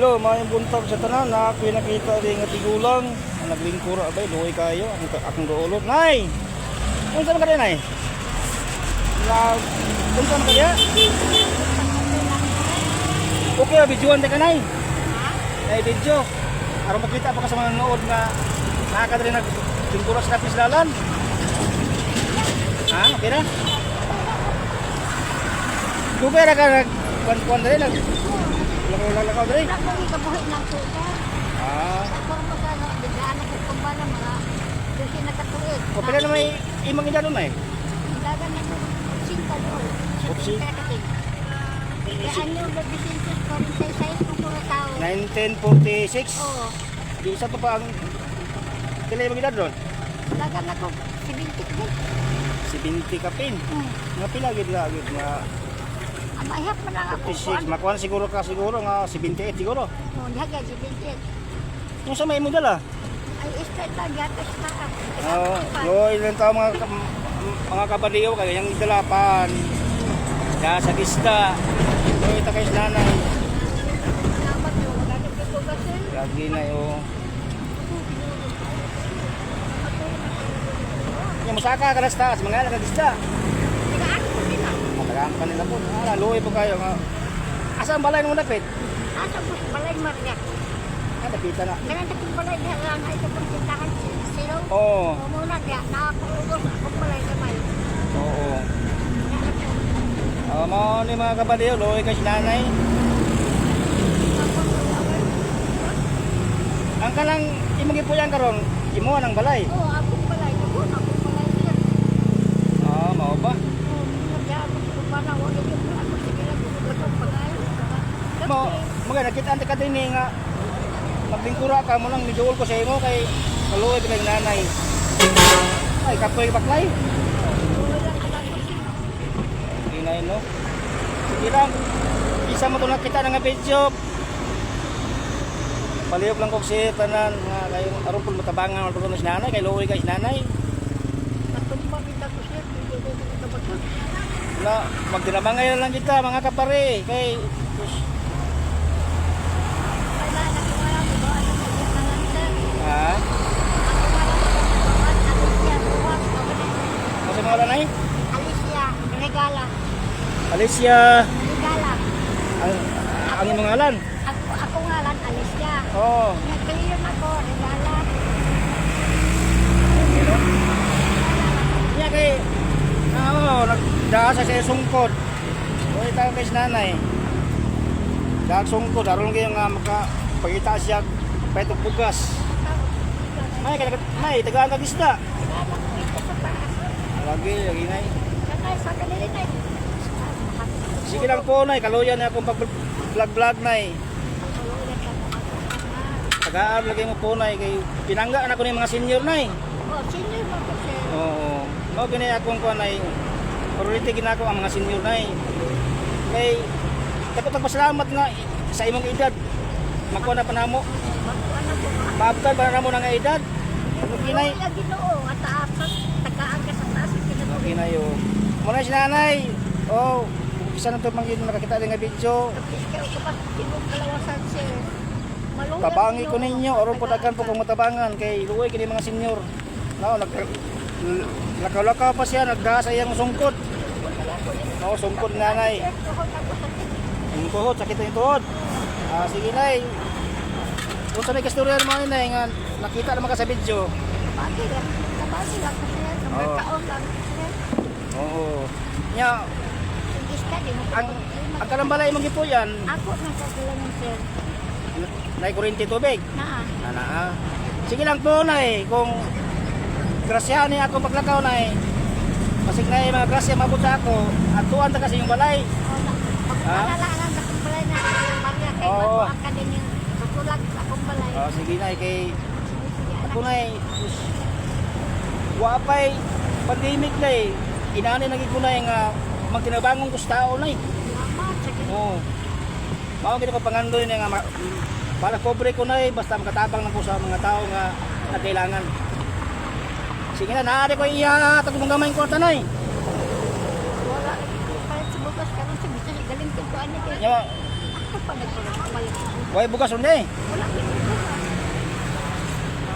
Hello, mga buntag sa tanan na pinakita rin nga tigulang ang naglingkura abay luoy kayo ang akong doolot. Nay. Unsa man ka nay? Na unsa man ka diya? Okay, videoan ka nay. Nay video. Aron makita pa ka sa mga nood nga nakaka rin naglingkura sa kapis dalan. Ha, okay na? Dugay ra ka nag kuan-kuan dali nag lakaw-lakaw dali. Ako ikabuhi ng suka. Ah. Ako magano, biglaan ako kumbala mga kasi nakatuig. O pala na may imang edad nun eh. Dagan ako sinta doon. Opsi. Ano ba bisintos ko rin sa isa yung pura tao. 1946. Oo. Di isa pa pa ang pila imang edad doon. Dagan ako si Bintik din. Si Binti Kapin. Hmm. Nga pila gid mahirap man lang ako. 56. Makuan siguro ka siguro nga si 28 siguro. Oo, dihaga si Bintik. Yung sa may imong dala. Ay, straight lang yata sa taas. Oo. Yo ilang taon mga ka- mga kabaliw kay yang dalapan. Ya sa kista. Yo ita kay nanay. Salamat yun. Wala nang pitugas eh. Lagi na yo. Yung musaka ka sa taas, mga. Tigaan ko din ah. Matagaan pa nila po. Ah, luwi po kayo. nga. Asa ang balay mo napit? Asa po balay Maria. Ah, napita na. Ganun na kong balay diha lang ay kapag tindahan silo. Oo. Muna diha. Nakakulugos akong balay gamay. Oo. Yan. Oh, mo ni mga kabaliw, luwi kay si nanay. Ang kanang imong ipuyan karon, imo ang balay. Oo, akong balay. Doon akong balay diha. Ah, mao ba? Oo, muna diha akong kumana. Wala yung ako. Sige lang kung akong balay. Mo, mga nakita ante ka din eh, nga maglingkura ka mo lang niduol ko sa imo kay luwi kay nanay. Ay, kapoy baklay. Inay no. Sige lang. Isa mo to nakita na nga video. Palihog lang ko si tanan nga kay aron pud matabangan mo si nanay kay luoy kay nanay. Hindi. Na magdinabangay na lang kita mga kapare kay sus, Wala na ko wala ko. Ano na diha na lang sir. Ha? Ano sa mga nanay? Alicia, regala. Alicia Regala. ang ang imong ngalan. Ako, ako ngalan, Alicia. Oh, Nag-clear ako, regala. Niya kay ano, nagdaa sa siya sungkod. O ita kay nanay. Dag sungkod aron kay nga maka pagita siya petog bugas. May kay may tagaan kag isda. Lagi lagi nay. Sige lang po nay, kaluyan na akong pag vlog vlog nay. Tagaan lagi mo po nay kay pinangga na ko ni mga senior nay. Oh, senior mo ko sir. Oo. Mao gani akong kuan ay priority ginako ang mga senior nay. Kay dapat magpasalamat nga sa imong edad. Makuha na panamo. Maabtan pa na mo nga edad. Kinay? Ginoo, at apat, tagaan ka sa taas, kinatuloy. kinay yo. Muna si nanay. Oh, isa na to mangin nakakita din nga video. Tabangi ko ninyo aron po daghan po kung matabangan kay luoy kini mga senior. No, nag lakaw-lakaw pa siya nagdaa sa iyang sungkod. No, sungkod nanay. Yung tuhod, sakit yung tuhod. Ah, sige nay. Kung sa may kasturyan mo nay nga nakita naman ka sa video. Bagay lang. Kabagay lang ko sir. Sa Oo. taon lang. Oo. Ka, di mo ang ko- ang kalambalay mong gipuyan, Ako nang kagalangan sir. nay kuryente tubig. Naa. Ana ah. Sige lang po nay kung grasyahan ni ako paglakaw nay. Kasi na mga grasya mabot ako. At tuwan ta kasi yung balay. O, na- Ha? Magpaalala lang sa kumbalay na Oo. Bato ka din yung tutulag sa kumbalay. Oh, sige nay kay ako anak. nay. Wapay pandemic na eh. Inani naging ko na nga magtinabangong ko sa tao na eh. Oo. Mao gid ko pangandoy na nga para pobre ko na eh basta makatabang lang ko sa mga tao nga nagkailangan. Sige na, naari ko iya tag mong gamay ko tanay. Wala. Palit sa bukas karon sa bisa galing ko ano kay Huwag bugas ron eh. Wala kang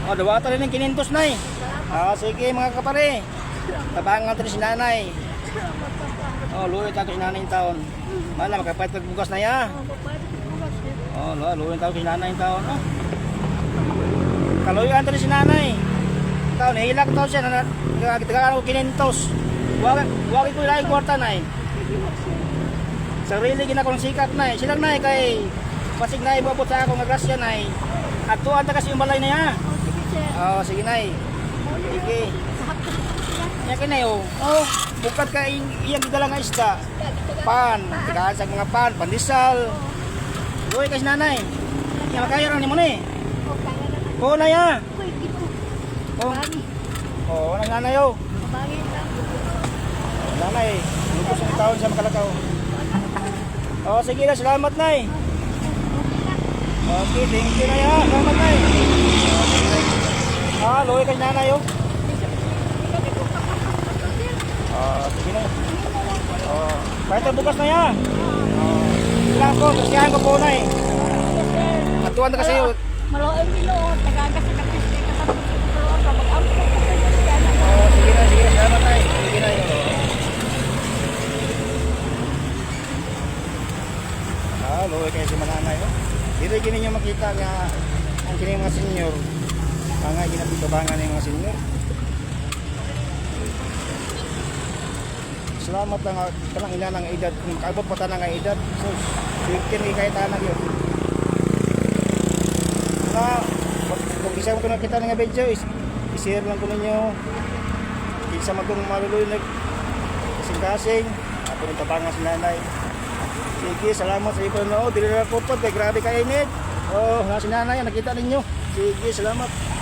O, dawa rin ng kinintos na eh. Ah, sige mga kapare. Tabangan rin si nanay. Oh, luwi tayo si nanay taon. Mala, makapait kag bugas na ya. Oh, luwi tayo si nanay taon. Oh. Kaluyan rin si nanay. Taon, hilak taon siya. na- na- Tagalan ko kinintos. Huwag huwag ko ilang kwarta na eh. Sarili gina kong sikat na eh. Silang na eh kay pasig na ibabot sa akong agrasya na eh. At tuwan ta kasi yung balay na ya. Oo, sige na eh. Sige. Yan ka na eh, oh. Oh, bukat ka iyang gidala nga isda. Pan, tigaan sa mga pan, pandisal. Uy, kasi nanay. Yan, makaya rin mo na eh. Oo na ya. Oh, oh, wala nanay oh. Nanay, lubos ang taon sa makalakaw. Oh, sige na, salamat na eh. Okay, thank you na ya. Salamat na eh. Ah, luwi kay nanay oh. Ah, sige na. Oh, kahit bukas na ya. Oh, ilang ko, kasiyahan ko po na eh. Matuwan na kasi oh. Maloy pino, tagaga sa kapis kay kasama sa pulo ka mag-ampo ka sa. Oh, sige na, sige na, salamat na eh. Sige na yun. Ah, luwi kayo si mananay oh. Dito gini nyo makita nga ang kini mga senior. Mga ginapitabangan ng mga senior. Salamat lang kanang ina ng edad kung kaabot pa tanang edad. So, sige ni kahit tanang yun. Na, kung isa ito nakita ng video, is, i-share lang ko ninyo. Isa man itong malulunag. Kasing-kasing. Ako ng tabangan si nanay. Sige, salamat sa iyo panonood. Dili na po po. Grabe ka init. Oh, nga si nanay. Nakita ninyo. Sige, salamat.